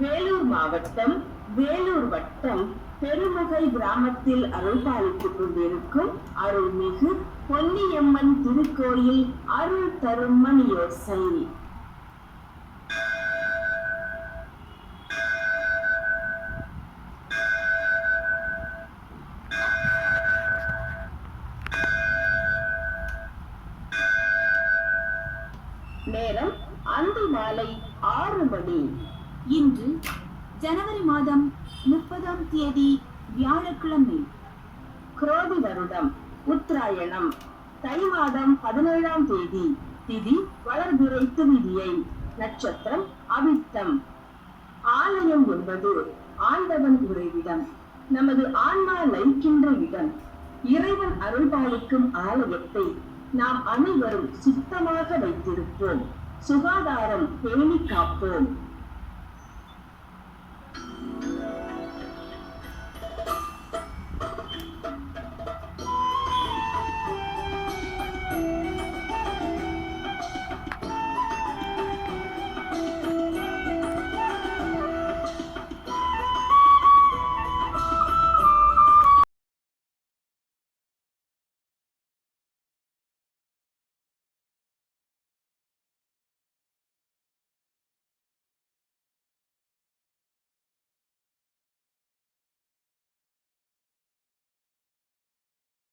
வேலூர் மாவட்டம் வேலூர் வட்டம் பெருமுகை கிராமத்தில் அருள்பாலித்துக் கொண்டிருக்கும் அருள்மிகு பொன்னியம்மன் திருக்கோயில் அருள் தரும் மணியோசை நேரம் அன்று மாலை ஆறு மணி. இன்று ஜனவரி மாதம் முப்பதாம் தேதி வியாழக்கிழமை குரோதி வருடம் உத்தராயணம் தை மாதம் பதினேழாம் தேதி திதி வளர்பிறை துவிதியை நட்சத்திரம் அவித்தம் ஆலயம் என்பது ஆண்டவன் உறைவிடம் நமது ஆன்மா லயிக்கின்ற இடம். இறைவன் அருள்பாலிக்கும் ஆலயத்தை நாம் அனைவரும் சுத்தமாக வைத்திருப்போம். சுகாதாரம் பேணி காப்போம்